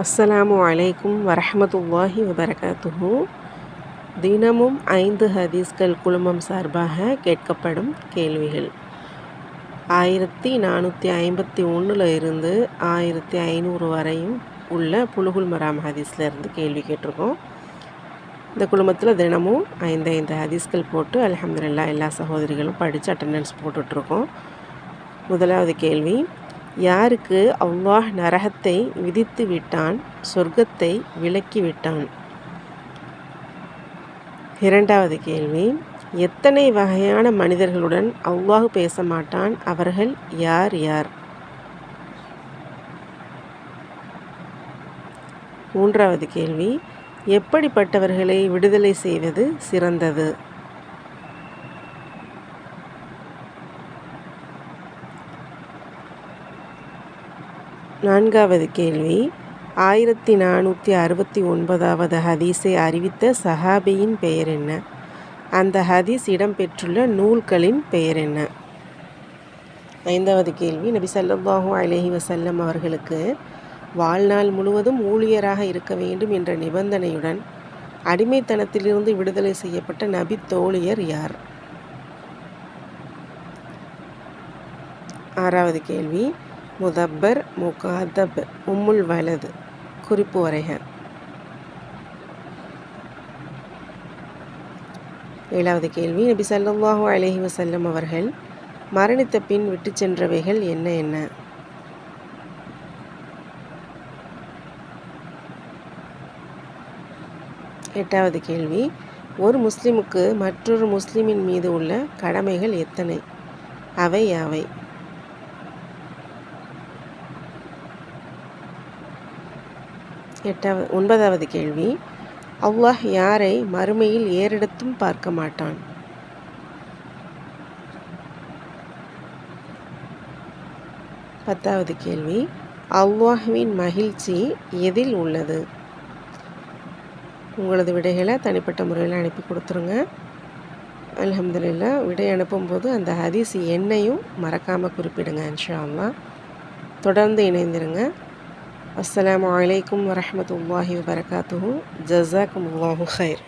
அஸ்ஸலாமு அலைக்கும் வரஹமத்துல்லாஹி வபரகாத்துஹு. தினமும் ஐந்து ஹதீஸ்கள் குழுமம் சார்பாக கேட்கப்படும் கேள்விகள். ஆயிரத்தி நானூற்றி ஐம்பத்தி ஒன்றில் இருந்து ஆயிரத்தி ஐநூறு வரையும் உள்ள புலுகுல் மராம் ஹதீஸில் இருந்து கேள்வி கேட்டிருக்கோம். இந்த குழுமத்தில் தினமும் ஐந்து ஐந்து ஹதீஸ்கள் போட்டு அலமதுல்லா எல்லா சகோதரிகளும் படித்து அட்டண்டன்ஸ் போட்டுட்ருக்கோம் முதலாவது கேள்வி யாருக்கு அல்லாஹ் நரகத்தை விதித்து விட்டான் சொர்க்கத்தை விலக்கி விட்டான்? இரண்டாவது கேள்வி எத்தனை வகையான மனிதர்களுடன் அவ்வாஹ் பேச மாட்டான்? அவர்கள் யார் யார்? மூன்றாவது கேள்வி எப்படிப்பட்டவர்களை விடுதலை செய்வது சிறந்தது? நான்காவது கேள்வி. ஆயிரத்தி நானூற்றி அறுபத்தி ஒன்பதாவது ஹதீஸை அறிவித்த சஹாபியின் பெயர் என்ன? அந்த ஹதீஸ் இடம்பெற்றுள்ள நூல்களின் பெயர் என்ன? ஐந்தாவது கேள்வி. நபி சல்லாஹூ அலஹி வசல்லம் அவர்களுக்கு வாழ்நாள் முழுவதும் ஊழியராக இருக்க வேண்டும் என்ற நிபந்தனையுடன் அடிமைத்தனத்திலிருந்து விடுதலை செய்யப்பட்ட நபி தோழியர் யார்? ஆறாவது கேள்வி. முதப்பர் முகாதப் உம்முல் வலது. குறிப்பு வரைக. ஏழாவது கேள்வி. நபி சல்லாஹூ அலஹி வசல்லம் அவர்கள் மரணித்த பின் விட்டு சென்றவைகள் என்ன என்ன? எட்டாவது கேள்வி. ஒரு முஸ்லிமுக்கு மற்றொரு முஸ்லிமின் மீது உள்ள கடமைகள் எத்தனை? அவை யாவை? எட்டாவது ஒன்பதாவது கேள்வி. அல்லாஹ் யாரை மறுமையில் ஏறெடுத்தும் பார்க்க மாட்டான்? பத்தாவது கேள்வி. அல்லாஹுவின் மகிழ்ச்சி எதில் உள்ளது? உங்களது விடைகளை தனிப்பட்ட முறையில் அனுப்பி கொடுத்துருங்க. அலமதுல்லா விடை அனுப்பும்போது அந்த ஹதீஸ் எண்ணையும் மறக்காமல் குறிப்பிடுங்க இன்ஷா அல்லா தொடர்ந்து இணைந்திருங்க. السلام عليكم ورحمة الله وبركاته. جزاكم الله خير.